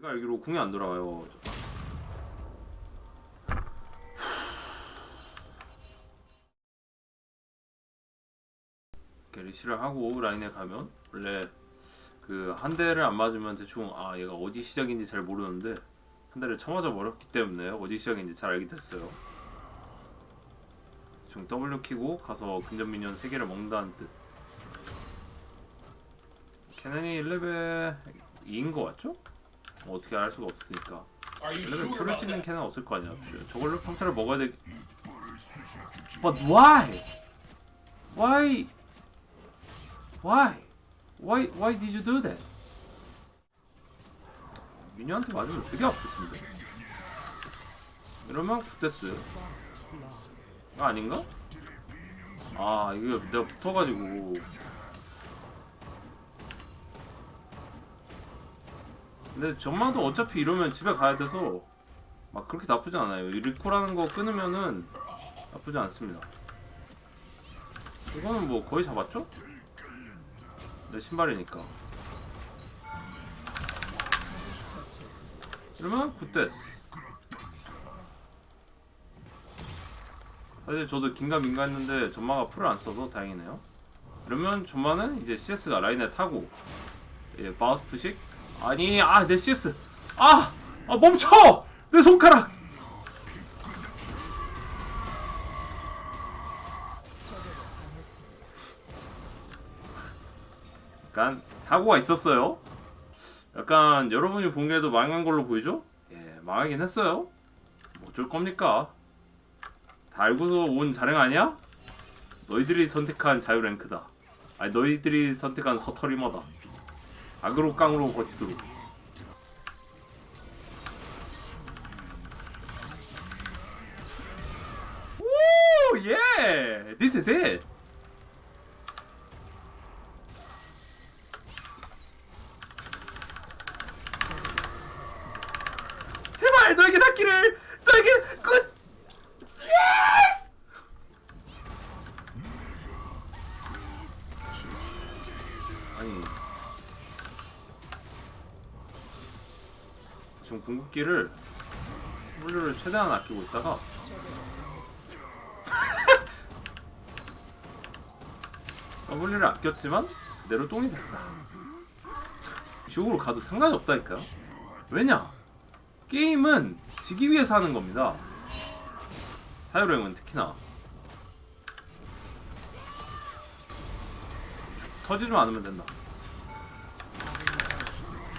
제가 알기로 궁이 안 돌아와요. 이렇게 리시를 하고 라인에 가면 원래 그 한 대를 안 맞으면 대충 아 얘가 어디 시작인지 잘 모르는데 한 대를 쳐맞아 버렸기 때문에 어디 시작인지 잘 알게 됐어요. 대충 W 키고 가서 근접 미니언 3개를 먹는다는 뜻. 캐넨이 1레벨 2인 거 같죠? 뭐 어떻게 알 수가 없으니까 Are you 1레벨 sure 큐를 찍는? 캐넨 없을 거 아니야 저걸로 평타를 먹어야 돼 But why? Why? Why? Why, why did you do that? 미니한테 맞으면 되게 아플 텐데 이러면 굿데스 아, 아닌가? 아 이거 내가 붙어가지고 근데 전마도 어차피 이러면 집에 가야 돼서 막 그렇게 나쁘지 않아요. 이 리코라는 거 끊으면은 나쁘지 않습니다. 이거는 뭐 거의 잡았죠? 내 신발이니까. 이러면 굿데스. 사실 저도 긴가민가 했는데 전마가 풀을 안 써서 다행이네요. 이러면 전마는 이제 CS가 라인에 타고 예, 바우스 푸식 아니 아 내 CS. 아, 아 멈춰! 내 손가락! 약간 사고가 있었어요? 약간 여러분이 보기에도 망한 걸로 보이죠? 예 망하긴 했어요. 뭐 어쩔 겁니까? 다 알고서 온 자랑 아니야? 너희들이 선택한 자유 랭크다. 아니 너희들이 선택한 서터리머다 악으로 깡으로 버티도록 오 예! This is it! 제발 너에게 닿기를! 너에게 굿! 지금 궁극기를 물류를 최대한 아끼고 있다가 물류를 아꼈지만 내로 똥이 됐다. 지옥으로 가도 상관이 없다니까요. 왜냐? 게임은 지기 위해서 하는 겁니다. 사유로행은 특히나. 터지지만 않으면 된다.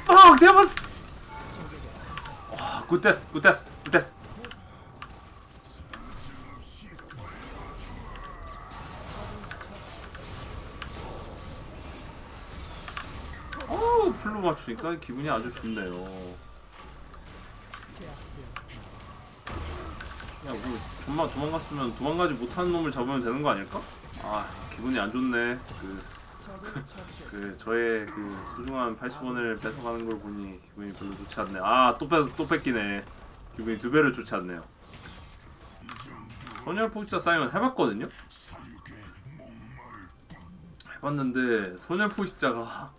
아 대박 굿데스 굿데스 굿데스 어우 풀로 맞추니까 기분이 아주 좋네요. 야 뭐, 좀만 도망갔으면 도망가지 못하는 놈을 잡으면 되는 거 아닐까? 아 기분이 안 좋네 그, 그 저의 그 소중한 80원을 뺏어가는 걸 보니 기분이 별로 좋지 않네 아또 뺏, 또 뺏기네. 기분이 두 배로 좋지 않네요. 선열 포기자 사이언 해봤거든요? 해봤는데 선열 포식자가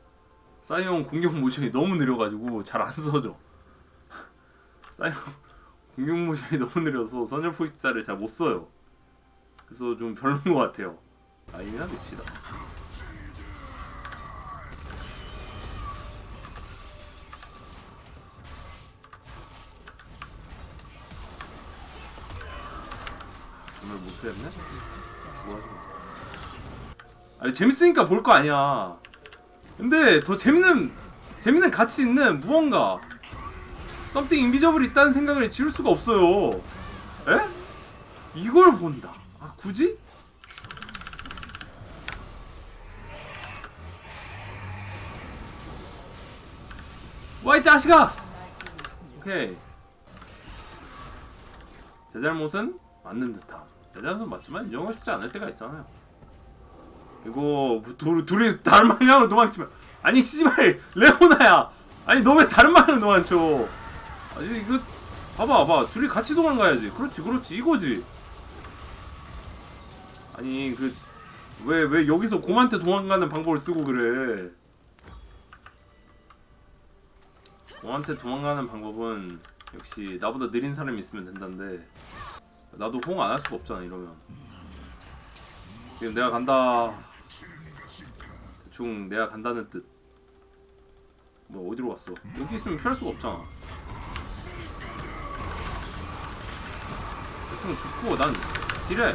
사이언 공격 모션이 너무 느려가지고 잘 안 써져. 사이언 공격 모션이 너무 느려서 선열 포식자를 잘 못 써요. 그래서 좀 별로인 것 같아요. 라인이나 밉시다 정말 못했네? 죽어가지고 아니 재밌으니까 볼 거 아니야. 근데 더 재밌는 재밌는 가치 있는 무언가 썸띵 인비저블이 있다는 생각을 지울 수가 없어요. 에? 이걸 본다. 아 굳이? 와 이 자식아! 오케이. 제 잘못은 맞는 듯함 내 잘못은 맞지만 인정하고 싶지 않을 때가 있잖아요. 이거 뭐 둘, 둘이 다른 방향으로 도망치면 아니 씨발 레오나야! 아니 너 왜 다른 방향으로 도망쳐? 아니 이거 봐봐 봐봐. 둘이 같이 도망가야지. 그렇지 그렇지. 이거지. 아니 그 왜왜 여기서 곰한테 도망가는 방법을 쓰고 그래? 홍한테 도망가는 방법은 역시 나보다 느린 사람이 있으면 된다는데 나도 호응 안할 수가 없잖아 이러면. 지금 내가 간다. 대충 내가 간다는 뜻. 뭐 어디로 갔어? 여기 있으면 피할 수가 없잖아. 대충 죽고 난 딜해.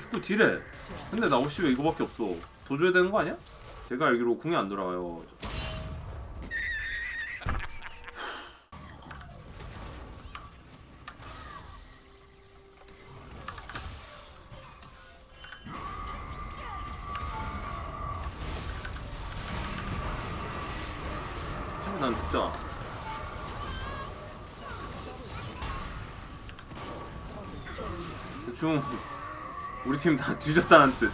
죽고 딜해. 근데 나 50에 이거밖에 없어. 더 줘야 되는 거 아니야? 제가 알기로 궁이 안 돌아가요 난 죽잖아 대충 우리 팀 다 뒤졌다는 뜻.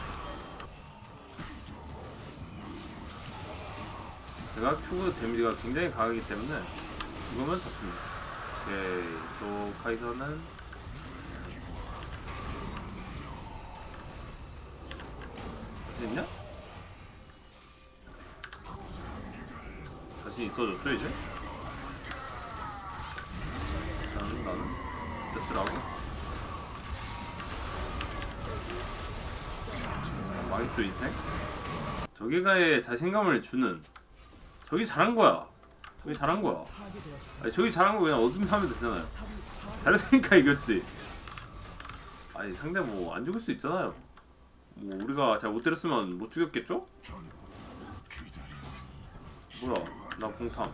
제가 Q 데미지가 굉장히 강하기 때문에 이거면 잡습니다. 오케이. 저 카이서는 자신 있냐? 자신 있어졌죠 이제? 나는 나는. 쓰라고. 망했죠 인생? 저기가의 자신감을 주는. 저기 잘한 거야. 저기 잘한 거야. 아니 저기 잘한 거 그냥 어둠 하면 되잖아요. 잘했으니까 이겼지. 아니 상대 뭐 안 죽을 수 있잖아요. 뭐 우리가 잘 못 때렸으면 못 죽였겠죠? 뭐야 나 공탐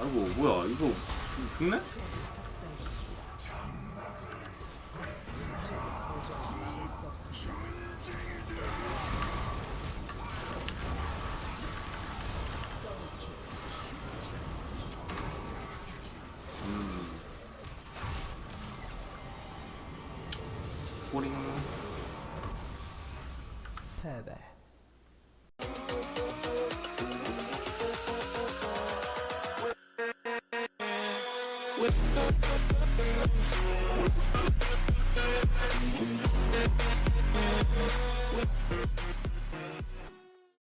아이고 뭐야 이거 죽, 죽네? We.